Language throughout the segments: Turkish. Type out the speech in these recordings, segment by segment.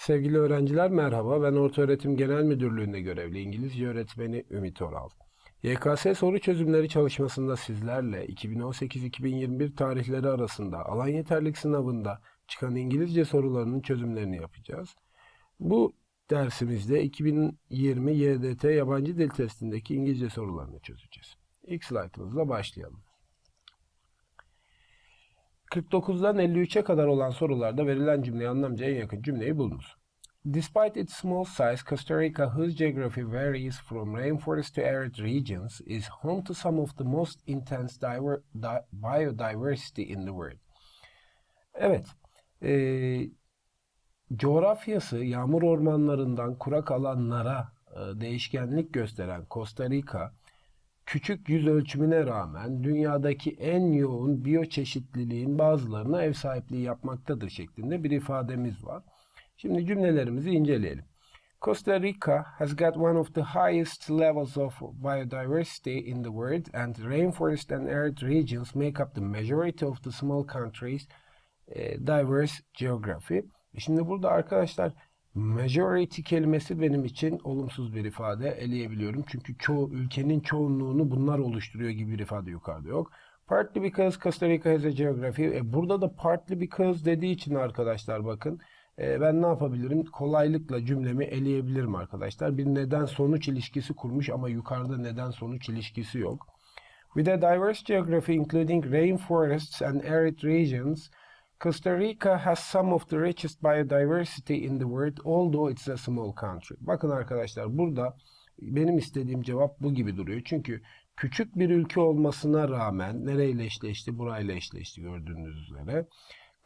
Sevgili öğrenciler merhaba. Ben Ortaöğretim Genel Müdürlüğü'nde görevli İngilizce öğretmeni Ümit Oral. YKS soru çözümleri çalışmasında sizlerle 2018-2021 tarihleri arasında alan yeterlik sınavında çıkan İngilizce sorularının çözümlerini yapacağız. Bu dersimizde 2020 YDT yabancı dil testindeki İngilizce sorularını çözeceğiz. İlk slaytımızla başlayalım. 49'dan 53'e kadar olan sorularda verilen cümleye anlamca en yakın cümleyi bulunuz. Despite its small size, Costa Rica, whose geography varies from rainforest to arid regions, is home to some of the most intense diver- di- biodiversity in the world. Evet, eee, coğrafyası yağmur ormanlarından kurak alanlara e, değişkenlik gösteren Costa Rica, küçük yüz ölçümüne rağmen dünyadaki en yoğun biyoçeşitliliğin bazılarına ev sahipliği yapmaktadır şeklinde bir ifademiz var. Şimdi cümlelerimizi inceleyelim. Costa Rica has got one of the highest levels of biodiversity in the world and rainforest and arid regions make up the majority of the small country's eh, diverse geography. E Şimdi burada arkadaşlar majority kelimesi benim için olumsuz bir ifade eleyebiliyorum. Çünkü çoğu ülkenin çoğunluğunu bunlar oluşturuyor gibi bir ifade yukarıda yok. Partly because Costa Rica has a geography. E burada da partly because dediği için arkadaşlar bakın e, ben ne yapabilirim? Kolaylıkla cümlemi eleyebilirim arkadaşlar. Bir neden sonuç ilişkisi kurmuş ama yukarıda neden sonuç ilişkisi yok. With a diverse geography including rainforests and arid regions, Costa Rica has some of the richest biodiversity in the world although it's a small country. Bakın arkadaşlar burada benim istediğim cevap bu gibi duruyor. Çünkü küçük bir ülke olmasına rağmen nereyle eşleşti? Burayla eşleşti gördüğünüz üzere.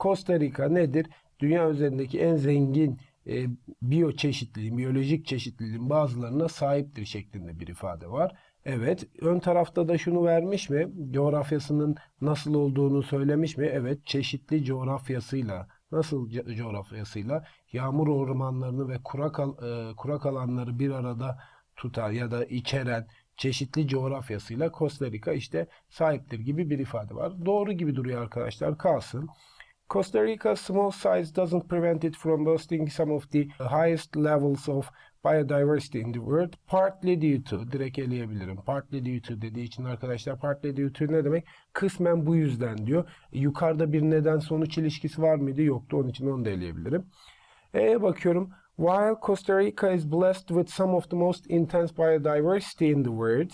Costa Rica nedir? Dünya üzerindeki en zengin e, biyoçeşitliliğin, biyolojik çeşitliliğin bazılarına sahiptir şeklinde bir ifade var. Evet, ön tarafta da şunu vermiş mi? Coğrafyasının nasıl olduğunu söylemiş mi? Evet, çeşitli coğrafyasıyla. Nasıl co- coğrafyasıyla? Yağmur ormanlarını ve kurak al- e, kurak alanları bir arada tutar ya da içeren çeşitli coğrafyasıyla Costa Rica işte sahiptir gibi bir ifade var. Doğru gibi duruyor arkadaşlar. Kalsın. Costa Rica's small size doesn't prevent it from boasting some of the highest levels of biodiversity in the world, partly due to, direkt eleyebilirim. Partly due to dediği için arkadaşlar, partly due to ne demek? Kısmen bu yüzden diyor. Yukarıda bir neden sonuç ilişkisi var mıydı? Yoktu. Onun için onu da eleyebilirim. E bakıyorum. While Costa Rica is blessed with some of the most intense biodiversity in the world,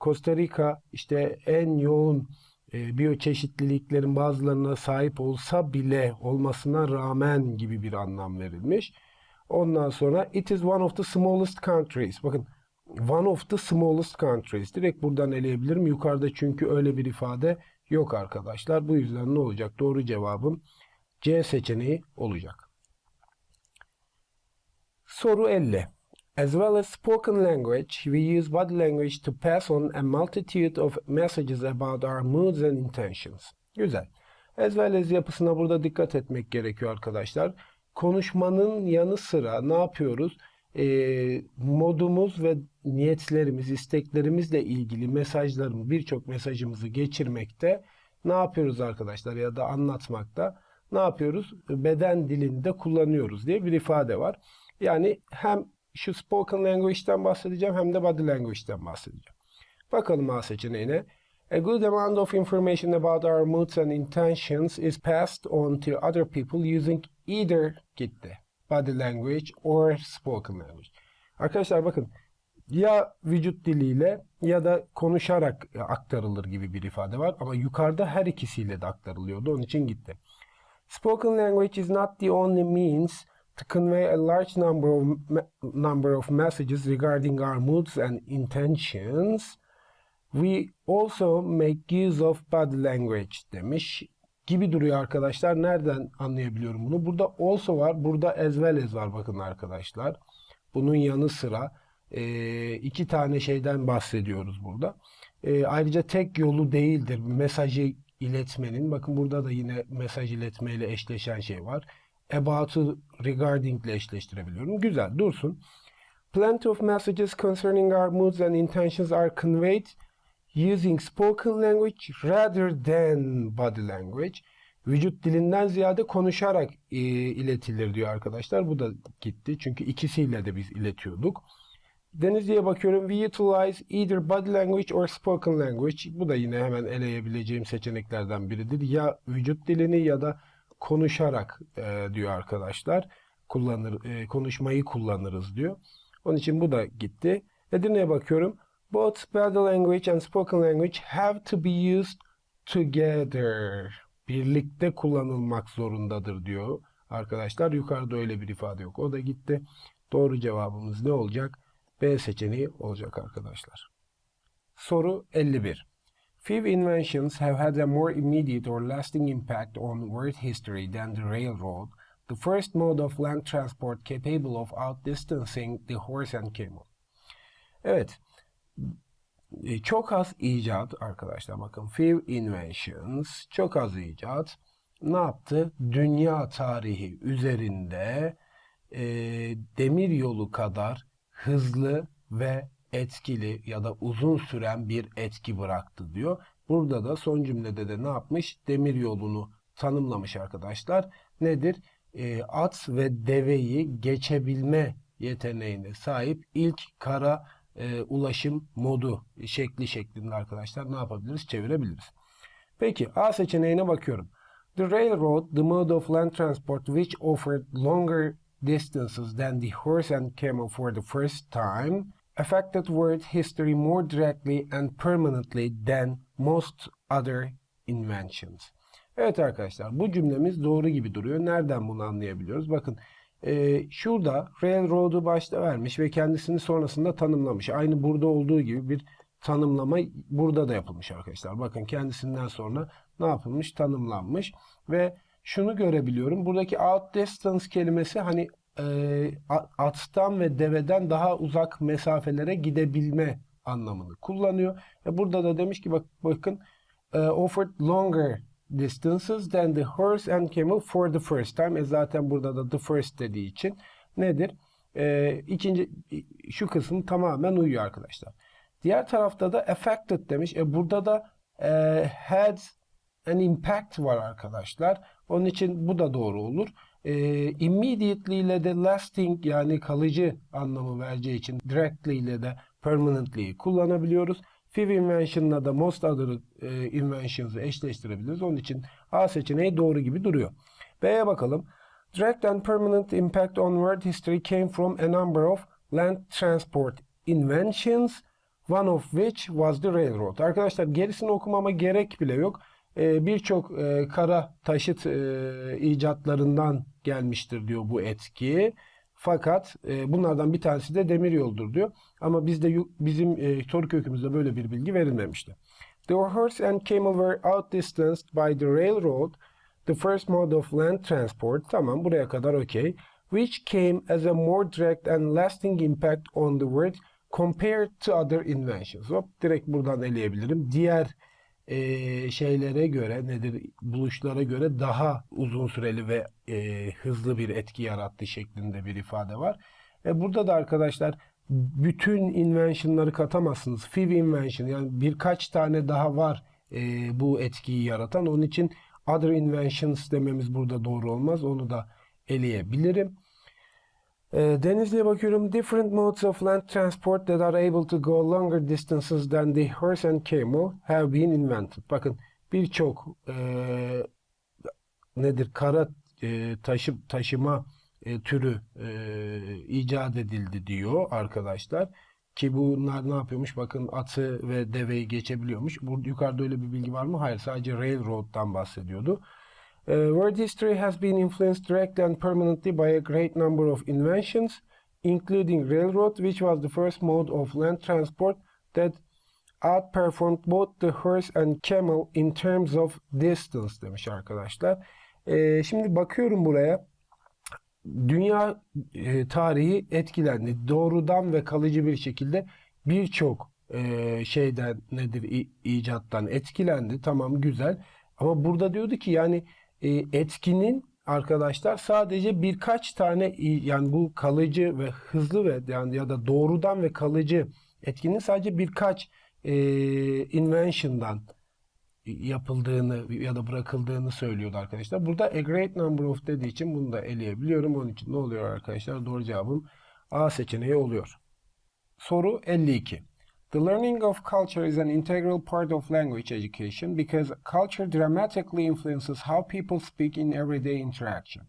Costa Rica işte en yoğun e, biyoçeşitliliklerin bazılarına sahip olsa bile olmasına rağmen gibi bir anlam verilmiş. Ondan sonra it is one of the smallest countries. Bakın one of the smallest countries. Direkt buradan eleyebilirim. Yukarıda çünkü öyle bir ifade yok arkadaşlar. Bu yüzden ne olacak? Doğru cevabım C seçeneği olacak. Soru 50. As well as spoken language, we use body language to pass on a multitude of messages about our moods and intentions. Güzel. As well as yapısına burada dikkat etmek gerekiyor arkadaşlar. Konuşmanın yanı sıra ne yapıyoruz? Ee, modumuz ve niyetlerimiz, isteklerimizle ilgili mesajlarımı, birçok mesajımızı geçirmekte ne yapıyoruz arkadaşlar ya da anlatmakta ne yapıyoruz? Beden dilinde kullanıyoruz diye bir ifade var. Yani hem şu spoken language'den bahsedeceğim hem de body language'den bahsedeceğim. Bakalım A seçeneğine. A good amount of information about our moods and intentions is passed on to other people using either gitti. Body language or spoken language. Arkadaşlar bakın ya vücut diliyle ya da konuşarak aktarılır gibi bir ifade var ama yukarıda her ikisiyle de aktarılıyordu. Onun için gitti. Spoken language is not the only means to convey a large number of number of messages regarding our moods and intentions. We also make use of body language demiş gibi duruyor arkadaşlar. Nereden anlayabiliyorum bunu? Burada also var, burada as well as var bakın arkadaşlar. Bunun yanı sıra e, iki tane şeyden bahsediyoruz burada. E, ayrıca tek yolu değildir mesajı iletmenin. Bakın burada da yine mesaj iletmeyle eşleşen şey var. About'u regarding ile eşleştirebiliyorum. Güzel dursun. Plenty of messages concerning our moods and intentions are conveyed using spoken language rather than body language. vücut dilinden ziyade konuşarak e, iletilir diyor arkadaşlar. Bu da gitti. Çünkü ikisiyle de biz iletiyorduk. Denizli'ye bakıyorum. We utilize either body language or spoken language. Bu da yine hemen eleyebileceğim seçeneklerden biridir. Ya vücut dilini ya da konuşarak e, diyor arkadaşlar. Kullanır, e, konuşmayı kullanırız diyor. Onun için bu da gitti. Edirne'ye bakıyorum. Both body language and spoken language have to be used together. Birlikte kullanılmak zorundadır diyor arkadaşlar. Yukarıda öyle bir ifade yok. O da gitti. Doğru cevabımız ne olacak? B seçeneği olacak arkadaşlar. Soru 51. Few inventions have had a more immediate or lasting impact on world history than the railroad, the first mode of land transport capable of outdistancing the horse and camel. Evet, e, çok az icat arkadaşlar bakın few inventions çok az icat ne yaptı? Dünya tarihi üzerinde e, demir yolu kadar hızlı ve etkili ya da uzun süren bir etki bıraktı diyor. Burada da son cümlede de ne yapmış? Demir yolunu tanımlamış arkadaşlar. Nedir? E, at ve deveyi geçebilme yeteneğine sahip ilk kara e, ulaşım modu şekli şeklinde arkadaşlar ne yapabiliriz? Çevirebiliriz. Peki A seçeneğine bakıyorum. The railroad, the mode of land transport which offered longer distances than the horse and camel for the first time, affected world history more directly and permanently than most other inventions. Evet arkadaşlar bu cümlemiz doğru gibi duruyor. Nereden bunu anlayabiliyoruz? Bakın e, şurada railroad'u başta vermiş ve kendisini sonrasında tanımlamış. Aynı burada olduğu gibi bir tanımlama burada da yapılmış arkadaşlar. Bakın kendisinden sonra ne yapılmış? Tanımlanmış ve şunu görebiliyorum. Buradaki out distance kelimesi hani e, attan ve deveden daha uzak mesafelere gidebilme anlamını kullanıyor. Ve burada da demiş ki bak bakın e, offered longer distances than the horse and camel for the first time. E zaten burada da the first dediği için nedir? E, ikinci şu kısım tamamen uyuyor arkadaşlar. Diğer tarafta da affected demiş. E burada da e, had an impact var arkadaşlar. Onun için bu da doğru olur. E, immediately ile de lasting yani kalıcı anlamı vereceği için directly ile de permanently kullanabiliyoruz. Few invention'la da most other e, inventions'ı eşleştirebiliriz. Onun için A seçeneği doğru gibi duruyor. B'ye bakalım. Direct and permanent impact on world history came from a number of land transport inventions, one of which was the railroad. Arkadaşlar gerisini okumama gerek bile yok. Ee, Birçok e, kara taşıt e, icatlarından gelmiştir diyor bu etki. Fakat e, bunlardan bir tanesi de demir yoldur diyor. Ama bizde bizim e, soru kökümüzde böyle bir bilgi verilmemişti. The horse and camel were outdistanced by the railroad, the first mode of land transport. Tamam buraya kadar okey. Which came as a more direct and lasting impact on the world compared to other inventions. Hop direkt buradan eleyebilirim. Diğer e, şeylere göre nedir buluşlara göre daha uzun süreli ve e, hızlı bir etki yarattı şeklinde bir ifade var. E, burada da arkadaşlar bütün invention'ları katamazsınız. Few invention yani birkaç tane daha var e, bu etkiyi yaratan. Onun için other inventions dememiz burada doğru olmaz. Onu da eleyebilirim. E, Denizli'ye bakıyorum. Different modes of land transport that are able to go longer distances than the horse and camel have been invented. Bakın birçok e, nedir kara e, taşı taşıma e, türü e, icat edildi diyor arkadaşlar. Ki bunlar ne yapıyormuş? Bakın atı ve deveyi geçebiliyormuş. Burada yukarıda öyle bir bilgi var mı? Hayır. Sadece railroad'dan bahsediyordu. Uh, world history has been influenced directly and permanently by a great number of inventions, including railroad, which was the first mode of land transport that outperformed both the horse and camel in terms of distance demiş arkadaşlar. Ee, şimdi bakıyorum buraya. Dünya e, tarihi etkilendi. Doğrudan ve kalıcı bir şekilde birçok e, şeyden nedir icattan etkilendi. Tamam güzel. Ama burada diyordu ki yani etkinin arkadaşlar sadece birkaç tane yani bu kalıcı ve hızlı ve yani ya da doğrudan ve kalıcı etkinin sadece birkaç e, invention'dan yapıldığını ya da bırakıldığını söylüyordu arkadaşlar. Burada a great number of dediği için bunu da eleyebiliyorum. Onun için ne oluyor arkadaşlar? Doğru cevabım A seçeneği oluyor. Soru 52. The learning of culture is an integral part of language education because culture dramatically influences how people speak in everyday interaction.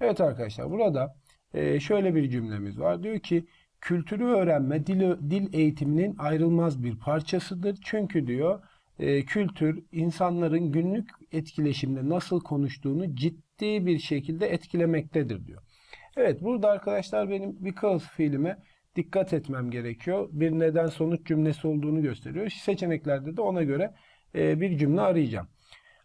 Evet arkadaşlar burada e, şöyle bir cümlemiz var. Diyor ki kültürü öğrenme dil, dil eğitiminin ayrılmaz bir parçasıdır. Çünkü diyor e, kültür insanların günlük etkileşimde nasıl konuştuğunu ciddi bir şekilde etkilemektedir diyor. Evet burada arkadaşlar benim because fiilime dikkat etmem gerekiyor. Bir neden sonuç cümlesi olduğunu gösteriyor. Seçeneklerde de ona göre e, bir cümle arayacağım.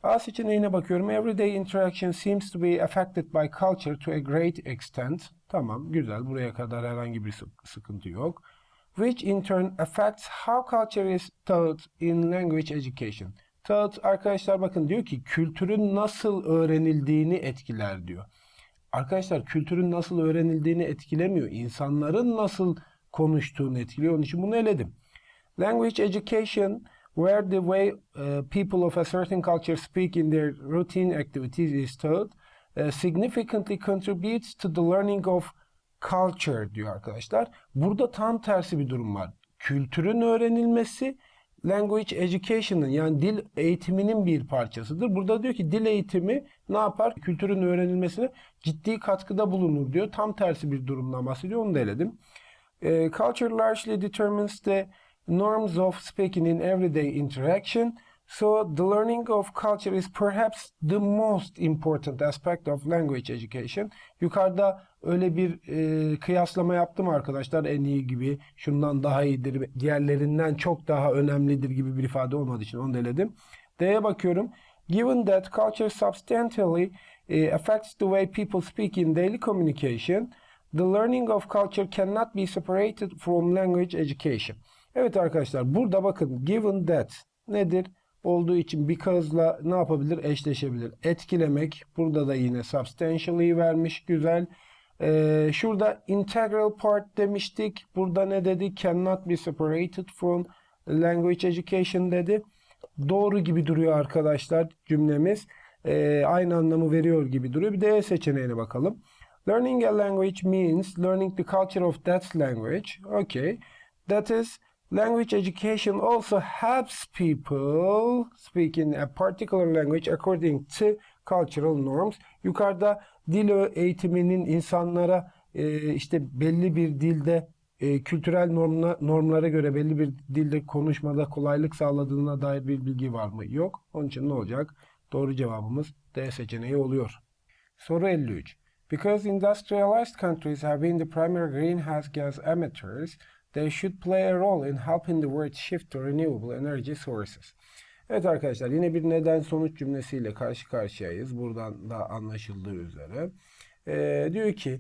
A seçeneğine bakıyorum. Everyday interaction seems to be affected by culture to a great extent. Tamam, güzel. Buraya kadar herhangi bir sıkıntı yok. Which in turn affects how culture is taught in language education. Taught arkadaşlar bakın diyor ki kültürün nasıl öğrenildiğini etkiler diyor. Arkadaşlar kültürün nasıl öğrenildiğini etkilemiyor. İnsanların nasıl konuştuğunu etkiliyor. Onun için bunu eledim. Language education where the way uh, people of a certain culture speak in their routine activities is taught uh, significantly contributes to the learning of culture diyor arkadaşlar. Burada tam tersi bir durum var. Kültürün öğrenilmesi language education'ın yani dil eğitiminin bir parçasıdır. Burada diyor ki dil eğitimi ne yapar? Kültürün öğrenilmesine ciddi katkıda bulunur diyor. Tam tersi bir durumdan bahsediyor. Onu da eledim. E, culture largely determines the norms of speaking in everyday interaction. So the learning of culture is perhaps the most important aspect of language education. Yukarıda öyle bir e, kıyaslama yaptım arkadaşlar en iyi gibi şundan daha iyidir diğerlerinden çok daha önemlidir gibi bir ifade olmadığı için onu deledim. D'ye bakıyorum. Given that culture substantially uh, affects the way people speak in daily communication, the learning of culture cannot be separated from language education. Evet arkadaşlar burada bakın given that nedir? Olduğu için because'la ne yapabilir? Eşleşebilir. Etkilemek. Burada da yine substantially vermiş. Güzel. Ee, şurada integral part demiştik. Burada ne dedi? Cannot be separated from language education dedi. Doğru gibi duruyor arkadaşlar cümlemiz. Ee, aynı anlamı veriyor gibi duruyor. Bir de E seçeneğine bakalım. Learning a language means learning the culture of that language. Okay. That is Language education also helps people speak in a particular language according to cultural norms. Yukarıda dil eğitiminin insanlara e, işte belli bir dilde e, kültürel normla, normlara göre belli bir dilde konuşmada kolaylık sağladığına dair bir bilgi var mı? Yok. Onun için ne olacak? Doğru cevabımız D seçeneği oluyor. Soru 53. Because industrialized countries have been the primary greenhouse gas emitters, they should play a role in helping the world shift to renewable energy sources. Evet arkadaşlar yine bir neden sonuç cümlesiyle karşı karşıyayız. Buradan da anlaşıldığı üzere. Ee, diyor ki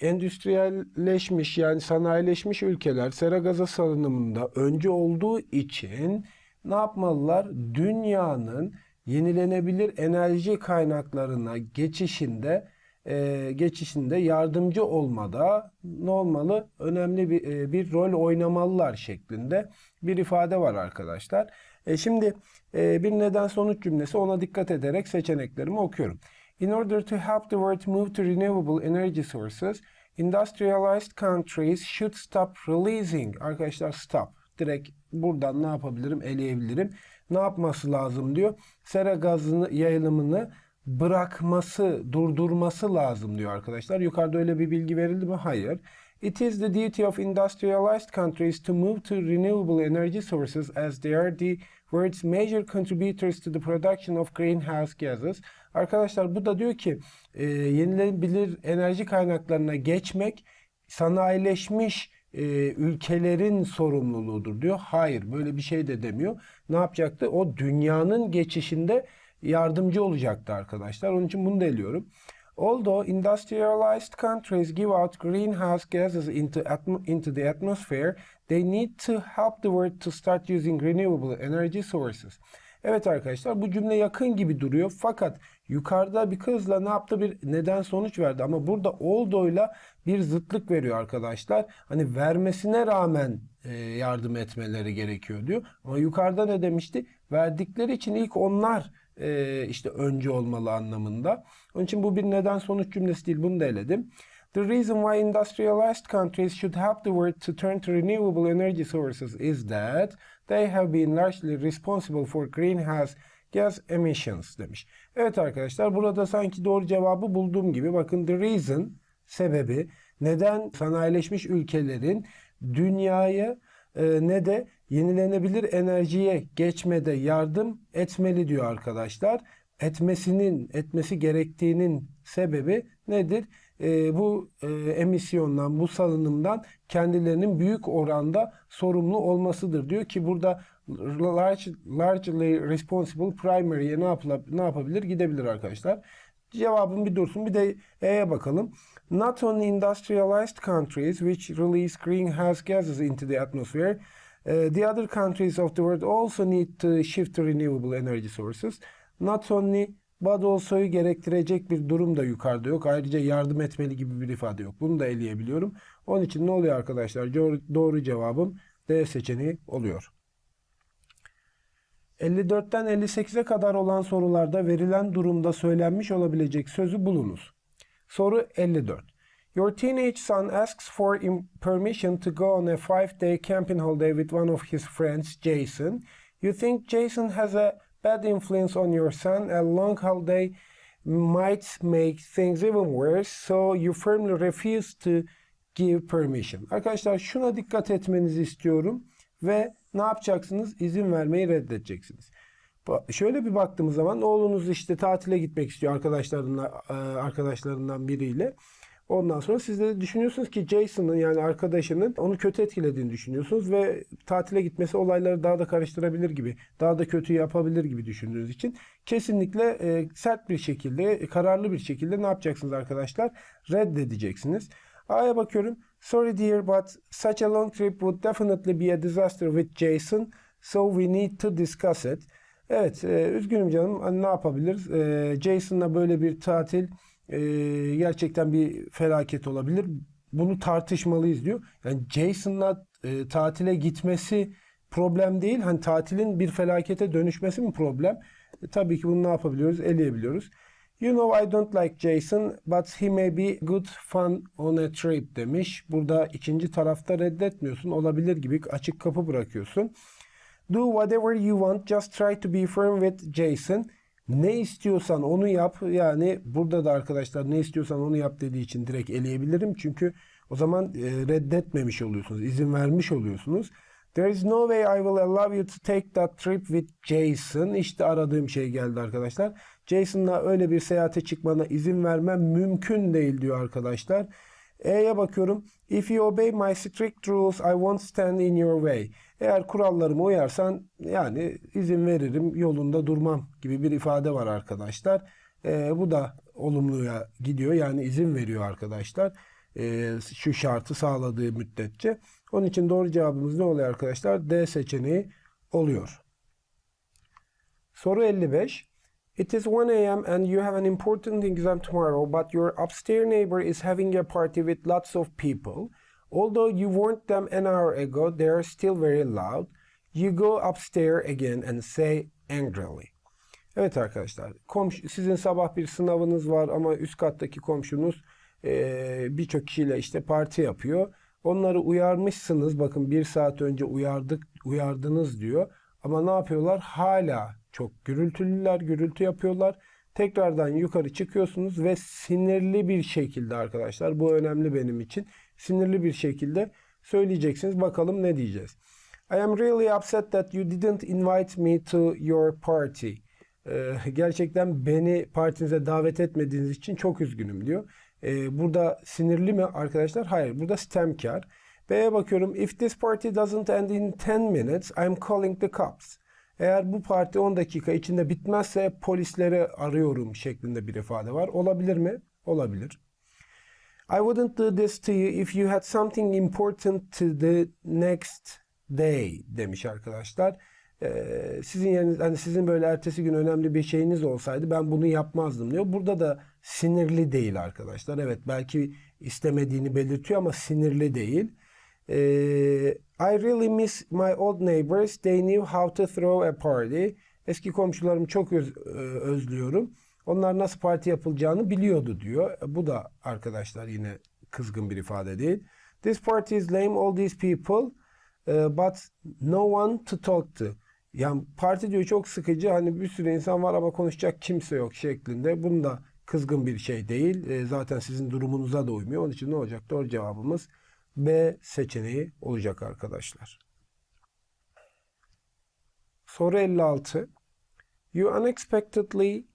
endüstriyelleşmiş yani sanayileşmiş ülkeler sera gazı salınımında önce olduğu için ne yapmalılar? Dünyanın yenilenebilir enerji kaynaklarına geçişinde e, geçişinde yardımcı olmada ne olmalı? Önemli bir, e, bir rol oynamalılar şeklinde bir ifade var arkadaşlar. E, şimdi e, bir neden sonuç cümlesi ona dikkat ederek seçeneklerimi okuyorum. In order to help the world move to renewable energy sources, industrialized countries should stop releasing. Arkadaşlar stop. Direkt buradan ne yapabilirim? Eleyebilirim. Ne yapması lazım diyor. Sera gazını yayılımını bırakması, durdurması lazım diyor arkadaşlar. Yukarıda öyle bir bilgi verildi mi? Hayır. It is the duty of industrialized countries to move to renewable energy sources as they are the world's major contributors to the production of greenhouse gases. Arkadaşlar bu da diyor ki e, yenilenebilir enerji kaynaklarına geçmek sanayileşmiş e, ülkelerin sorumluluğudur diyor. Hayır böyle bir şey de demiyor. Ne yapacaktı? O dünyanın geçişinde yardımcı olacaktı arkadaşlar. Onun için bunu da eliyorum. Although industrialized countries give out greenhouse gases into, into the atmosphere, they need to help the world to start using renewable energy sources. Evet arkadaşlar bu cümle yakın gibi duruyor fakat yukarıda bir kızla ne yaptı bir neden sonuç verdi ama burada oldo'yla bir zıtlık veriyor arkadaşlar. Hani vermesine rağmen e, yardım etmeleri gerekiyor diyor. Ama yukarıda ne demişti? Verdikleri için ilk onlar e, işte önce olmalı anlamında. Onun için bu bir neden sonuç cümlesi değil. Bunu da eledim. The reason why industrialized countries should help the world to turn to renewable energy sources is that they have been largely responsible for greenhouse gas emissions demiş. Evet arkadaşlar burada sanki doğru cevabı bulduğum gibi bakın the reason sebebi neden sanayileşmiş ülkelerin dünyayı e, ne de yenilenebilir enerjiye geçmede yardım etmeli diyor arkadaşlar. Etmesinin, etmesi gerektiğinin sebebi nedir? E, bu e, emisyondan, bu salınımdan kendilerinin büyük oranda sorumlu olmasıdır diyor ki burada large, largely responsible primary'e ne, yapıla, ne yapabilir? Gidebilir arkadaşlar. Cevabım bir dursun. Bir de E'ye bakalım. Not only industrialized countries which release greenhouse gases into the atmosphere, uh, the other countries of the world also need to shift to renewable energy sources. Not only but also'yu gerektirecek bir durum da yukarıda yok. Ayrıca yardım etmeli gibi bir ifade yok. Bunu da eleyebiliyorum. Onun için ne oluyor arkadaşlar? Doğru, cevabım D seçeneği oluyor. 54'ten 58'e kadar olan sorularda verilen durumda söylenmiş olabilecek sözü bulunuz. Soru 54. Your teenage son asks for permission to go on a five-day camping holiday with one of his friends, Jason. You think Jason has a bad influence on your son. A long holiday might make things even worse, so you firmly refuse to give permission. Arkadaşlar şuna dikkat etmenizi istiyorum ve ne yapacaksınız? İzin vermeyi reddedeceksiniz. Şöyle bir baktığımız zaman oğlunuz işte tatile gitmek istiyor arkadaşlarından arkadaşlarından biriyle. Ondan sonra siz de düşünüyorsunuz ki Jason'ın yani arkadaşının onu kötü etkilediğini düşünüyorsunuz ve tatile gitmesi olayları daha da karıştırabilir gibi, daha da kötü yapabilir gibi düşündüğünüz için kesinlikle e, sert bir şekilde, e, kararlı bir şekilde ne yapacaksınız arkadaşlar? Reddedeceksiniz. A'ya bakıyorum. Sorry dear but such a long trip would definitely be a disaster with Jason. So we need to discuss it. Evet, e, üzgünüm canım. Hani ne yapabiliriz? E, Jason'la böyle bir tatil e, gerçekten bir felaket olabilir. Bunu tartışmalıyız diyor. Yani Jason'la e, tatile gitmesi problem değil. Hani tatilin bir felakete dönüşmesi mi problem? E, tabii ki bunu ne yapabiliyoruz? Eleyebiliyoruz. You know I don't like Jason but he may be good fun on a trip demiş. Burada ikinci tarafta reddetmiyorsun. Olabilir gibi açık kapı bırakıyorsun. Do whatever you want. Just try to be firm with Jason. Ne istiyorsan onu yap. Yani burada da arkadaşlar ne istiyorsan onu yap dediği için direkt eleyebilirim. Çünkü o zaman e, reddetmemiş oluyorsunuz. izin vermiş oluyorsunuz. There is no way I will allow you to take that trip with Jason. İşte aradığım şey geldi arkadaşlar. Jason'la öyle bir seyahate çıkmana izin vermem mümkün değil diyor arkadaşlar. E'ye bakıyorum. If you obey my strict rules, I won't stand in your way. Eğer kurallarıma uyarsan yani izin veririm, yolunda durmam gibi bir ifade var arkadaşlar. Ee, bu da olumluya gidiyor. Yani izin veriyor arkadaşlar. Ee, şu şartı sağladığı müddetçe. Onun için doğru cevabımız ne oluyor arkadaşlar? D seçeneği oluyor. Soru 55. It is 1 a.m. and you have an important exam tomorrow, but your upstairs neighbor is having a party with lots of people. Although you warned them an hour ago, they are still very loud. You go upstairs again and say angrily. Evet arkadaşlar, komşu, sizin sabah bir sınavınız var ama üst kattaki komşunuz eee, birçok kişiyle işte parti yapıyor. Onları uyarmışsınız. Bakın bir saat önce uyardık, uyardınız diyor. Ama ne yapıyorlar? Hala çok gürültülüler, gürültü yapıyorlar. Tekrardan yukarı çıkıyorsunuz ve sinirli bir şekilde arkadaşlar, bu önemli benim için. Sinirli bir şekilde söyleyeceksiniz. Bakalım ne diyeceğiz. I am really upset that you didn't invite me to your party. Ee, gerçekten beni partinize davet etmediğiniz için çok üzgünüm diyor. Ee, burada sinirli mi arkadaşlar? Hayır. Burada sistemkar. B'ye bakıyorum. If this party doesn't end in 10 minutes, I'm calling the cops. Eğer bu parti 10 dakika içinde bitmezse polisleri arıyorum şeklinde bir ifade var. Olabilir mi? Olabilir. I wouldn't do this to you if you had something important to the next day demiş arkadaşlar. Ee, sizin yeriniz hani sizin böyle ertesi gün önemli bir şeyiniz olsaydı ben bunu yapmazdım diyor. Burada da sinirli değil arkadaşlar. Evet belki istemediğini belirtiyor ama sinirli değil. Ee, I really miss my old neighbors. They knew how to throw a party. Eski komşularımı çok öz- e, özlüyorum. Onlar nasıl parti yapılacağını biliyordu diyor. Bu da arkadaşlar yine kızgın bir ifade değil. This party is lame all these people uh, but no one to talk to. Yani parti diyor çok sıkıcı hani bir sürü insan var ama konuşacak kimse yok şeklinde. Bunun da kızgın bir şey değil. E, zaten sizin durumunuza da uymuyor. Onun için ne olacak? Doğru cevabımız B seçeneği olacak arkadaşlar. Soru 56. You unexpectedly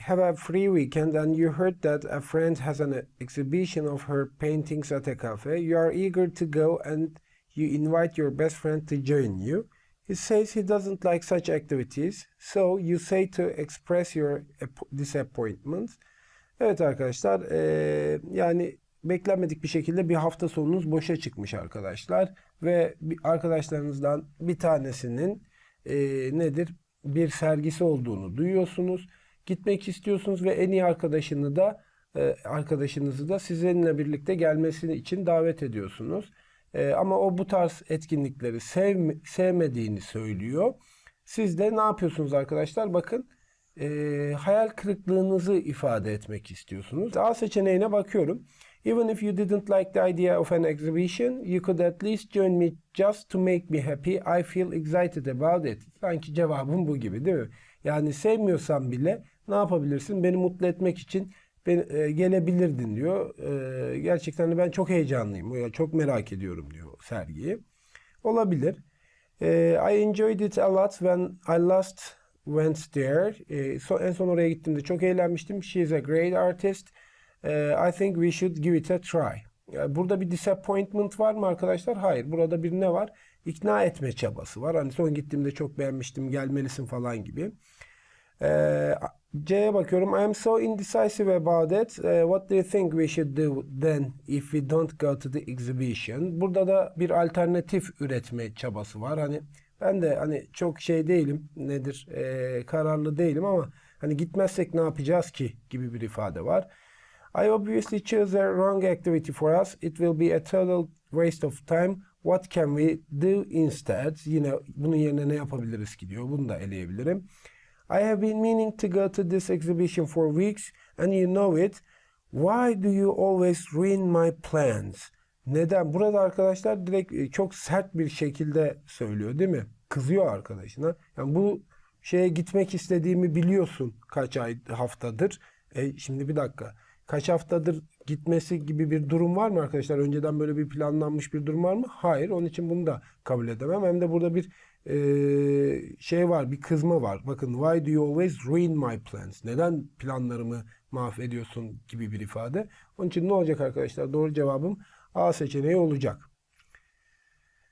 have a free weekend and you heard that a friend has an exhibition of her paintings at a cafe. You are eager to go and you invite your best friend to join you. He says he doesn't like such activities, so you say to express your ap- disappointment. Evet arkadaşlar, eee, yani beklenmedik bir şekilde bir hafta sonunuz boşa çıkmış arkadaşlar ve arkadaşlarınızdan bir tanesinin eee, nedir bir sergisi olduğunu duyuyorsunuz. Gitmek istiyorsunuz ve en iyi arkadaşını da e, arkadaşınızı da sizinle birlikte gelmesi için davet ediyorsunuz. E, ama o bu tarz etkinlikleri sevm- sevmediğini söylüyor. Siz de ne yapıyorsunuz arkadaşlar? Bakın e, hayal kırıklığınızı ifade etmek istiyorsunuz. A seçeneğine bakıyorum. Even if you didn't like the idea of an exhibition, you could at least join me just to make me happy. I feel excited about it. Sanki cevabım bu gibi değil mi? Yani sevmiyorsan bile ne yapabilirsin? Beni mutlu etmek için ben, e, gelebilirdin diyor. E, gerçekten de ben çok heyecanlıyım. Ya, çok merak ediyorum diyor sergiyi. Olabilir. E, I enjoyed it a lot when I last went there. E, so- en son oraya gittiğimde çok eğlenmiştim. She is a great artist. E, I think we should give it a try. Burada bir disappointment var mı arkadaşlar? Hayır. Burada bir ne var? İkna etme çabası var. Hani son gittiğimde çok beğenmiştim, gelmelisin falan gibi. Ee, C'ye bakıyorum. I am so indecisive about it. Ee, what do you think we should do then if we don't go to the exhibition? Burada da bir alternatif üretme çabası var. Hani ben de hani çok şey değilim. Nedir? Ee, kararlı değilim ama hani gitmezsek ne yapacağız ki gibi bir ifade var. I obviously chose the wrong activity for us. It will be a total waste of time. What can we do instead? Yine bunun yerine ne yapabiliriz ki diyor. Bunu da eleyebilirim. I have been meaning to go to this exhibition for weeks and you know it. Why do you always ruin my plans? Neden? Burada arkadaşlar direkt e, çok sert bir şekilde söylüyor değil mi? Kızıyor arkadaşına. Yani bu şeye gitmek istediğimi biliyorsun kaç ay haftadır. E, şimdi bir dakika. Kaç haftadır gitmesi gibi bir durum var mı arkadaşlar? Önceden böyle bir planlanmış bir durum var mı? Hayır. Onun için bunu da kabul edemem. Hem de burada bir e, şey var, bir kızma var. Bakın why do you always ruin my plans? Neden planlarımı mahvediyorsun gibi bir ifade. Onun için ne olacak arkadaşlar? Doğru cevabım A seçeneği olacak.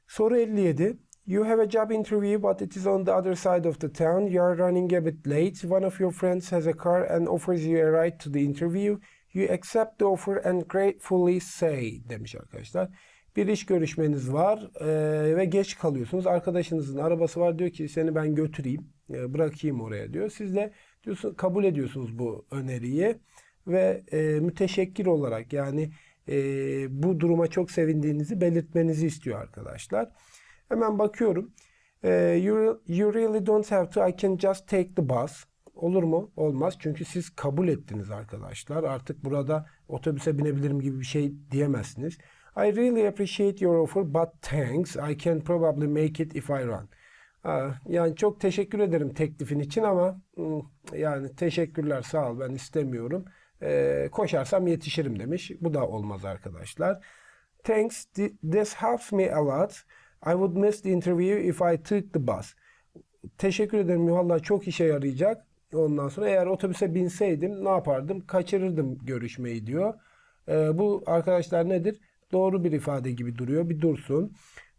Soru 57. You have a job interview but it is on the other side of the town. You are running a bit late. One of your friends has a car and offers you a ride to the interview. You accept the offer and gratefully say demiş arkadaşlar. Bir iş görüşmeniz var eee, ve geç kalıyorsunuz. Arkadaşınızın arabası var diyor ki seni ben götüreyim, e, bırakayım oraya diyor. Siz de diyorsun kabul ediyorsunuz bu öneriyi ve e, müteşekkir olarak yani e, bu duruma çok sevindiğinizi belirtmenizi istiyor arkadaşlar. Hemen bakıyorum. E, you, you really don't have to. I can just take the bus. Olur mu? Olmaz. Çünkü siz kabul ettiniz arkadaşlar. Artık burada otobüse binebilirim gibi bir şey diyemezsiniz. I really appreciate your offer but thanks. I can probably make it if I run. Yani çok teşekkür ederim teklifin için ama hmm, yani teşekkürler sağ ol ben istemiyorum. Ee, koşarsam yetişirim demiş. Bu da olmaz arkadaşlar. Thanks. thi- This helps me a lot. I would miss the interview if I took the bus. Teşekkür ederim. Vallahi çok işe yarayacak. Ondan sonra eğer otobüse binseydim ne yapardım? Kaçırırdım görüşmeyi diyor. Ee, bu arkadaşlar nedir? Doğru bir ifade gibi duruyor. Bir dursun.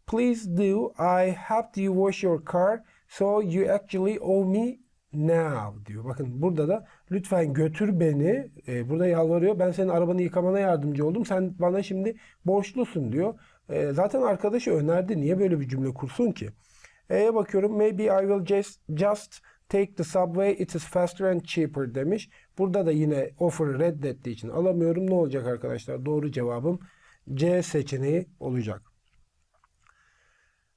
Please do. I helped you wash your car. So you actually owe me now diyor. Bakın burada da lütfen götür beni. Ee, burada yalvarıyor. Ben senin arabanı yıkamana yardımcı oldum. Sen bana şimdi borçlusun diyor. Ee, zaten arkadaşı önerdi. Niye böyle bir cümle kursun ki? E'ye bakıyorum. Maybe I will just, just take the subway. It is faster and cheaper demiş. Burada da yine offer'ı reddettiği için alamıyorum. Ne olacak arkadaşlar? Doğru cevabım C seçeneği olacak.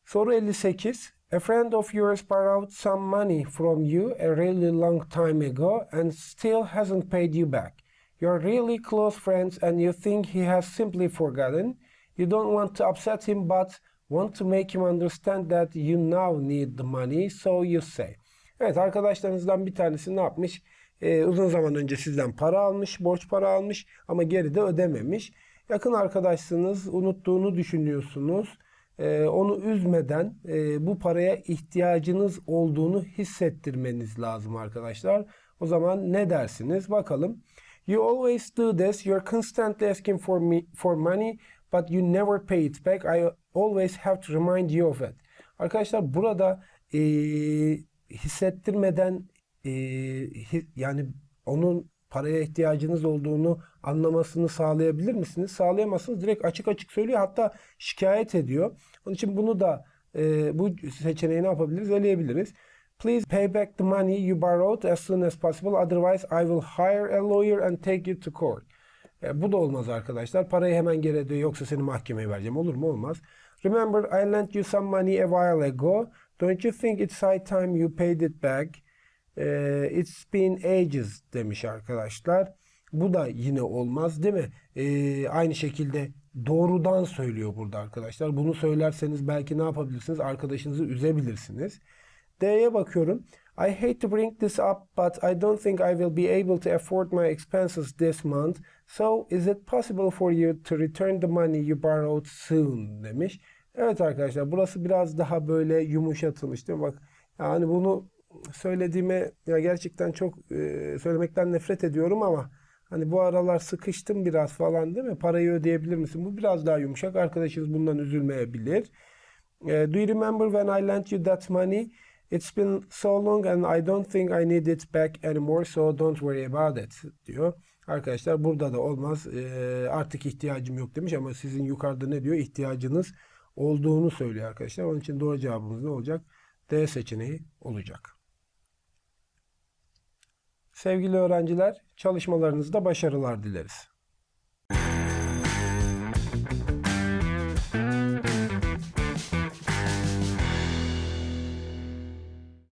Soru 58. A friend of yours borrowed some money from you a really long time ago and still hasn't paid you back. You're really close friends and you think he has simply forgotten. You don't want to upset him but want to make him understand that you now need the money so you say. Evet arkadaşlarınızdan bir tanesi ne yapmış? Ee, uzun zaman önce sizden para almış, borç para almış ama geri de ödememiş. Yakın arkadaşsınız, unuttuğunu düşünüyorsunuz. Ee, onu üzmeden e, bu paraya ihtiyacınız olduğunu hissettirmeniz lazım arkadaşlar. O zaman ne dersiniz? Bakalım. You always do this. You're constantly asking for me for money, but you never pay it back. I always have to remind you of it. Arkadaşlar burada e, hissettirmeden e, hi- yani onun paraya ihtiyacınız olduğunu anlamasını sağlayabilir misiniz? Sağlayamazsınız. Direkt açık açık söylüyor. Hatta şikayet ediyor. Onun için bunu da e, bu seçeneği ne yapabiliriz? Eleyebiliriz. Please pay back the money you borrowed as soon as possible. Otherwise I will hire a lawyer and take you to court. E, bu da olmaz arkadaşlar. Parayı hemen geri öde yoksa seni mahkemeye vereceğim. Olur mu? Olmaz. Remember I lent you some money a while ago. Don't you think it's high time you paid it back? E, it's been ages demiş arkadaşlar. Bu da yine olmaz değil mi? E, aynı şekilde doğrudan söylüyor burada arkadaşlar. Bunu söylerseniz belki ne yapabilirsiniz? Arkadaşınızı üzebilirsiniz. D'ye bakıyorum. I hate to bring this up but I don't think I will be able to afford my expenses this month. So is it possible for you to return the money you borrowed soon demiş. Evet arkadaşlar burası biraz daha böyle yumuşatılmış değil mi? Bak yani bunu söylediğime ya gerçekten çok e, söylemekten nefret ediyorum ama hani bu aralar sıkıştım biraz falan değil mi? Parayı ödeyebilir misin? Bu biraz daha yumuşak. Arkadaşınız bundan üzülmeyebilir. E, do you remember when I lent you that money? It's been so long and I don't think I need it back anymore so don't worry about it diyor. Arkadaşlar burada da olmaz. Ee, artık ihtiyacım yok demiş ama sizin yukarıda ne diyor? İhtiyacınız olduğunu söylüyor arkadaşlar. Onun için doğru cevabımız ne olacak? D seçeneği olacak. Sevgili öğrenciler, çalışmalarınızda başarılar dileriz.